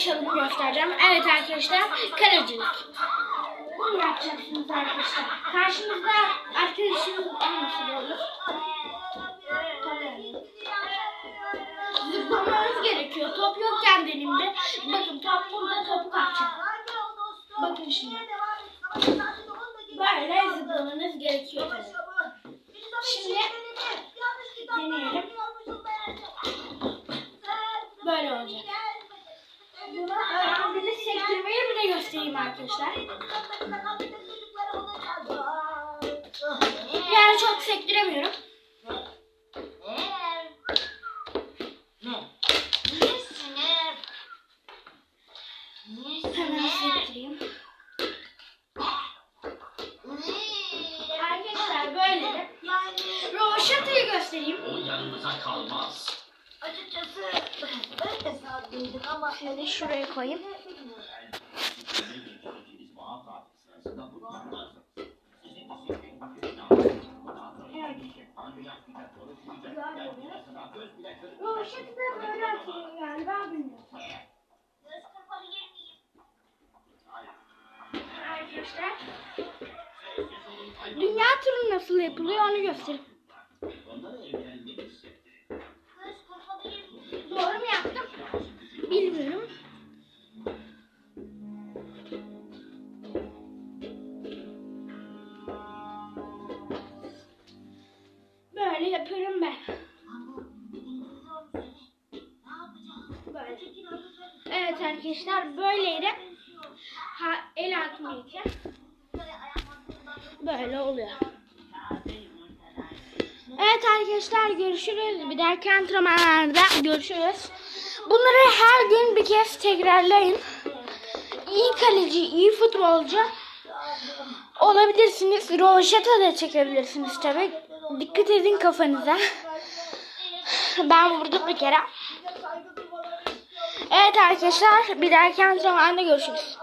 çalımı göstereceğim. Evet arkadaşlar kalecilik. Bunu yapacaksınız arkadaşlar. Karşınızda arkadaşınız olması olur. Zıplamanız gerekiyor. Top yokken dilimde. Bakın top burada topu kapacak. Bakın şimdi. Böyle zıplamanız gerekiyor göstereyim arkadaşlar. Yani çok sektiremiyorum. Hemen sektireyim. Arkadaşlar böyle de. Roşatayı göstereyim. O yanımıza kalmaz. Açıkçası ben de sağlıydım ama Şöyle şuraya koyayım. Roşatı da böyle atayım galiba bilmiyorum. göz kırpabilir miyim? Arkadaşlar. Dünya turu nasıl yapılıyor onu göstereyim. Doğru mu yaptım? Bilmiyorum. Böyle yapıyorum ben. Evet arkadaşlar böyleydi. Ha, el atmayı Böyle oluyor. Evet arkadaşlar görüşürüz. Bir dahaki antrenmanlarda görüşürüz. Bunları her gün bir kez tekrarlayın. İyi kaleci, iyi futbolcu olabilirsiniz. Roşata da çekebilirsiniz tabi. Dikkat edin kafanıza. Ben vurdum bir kere. Evet arkadaşlar bir dahaki antrenmanda görüşürüz.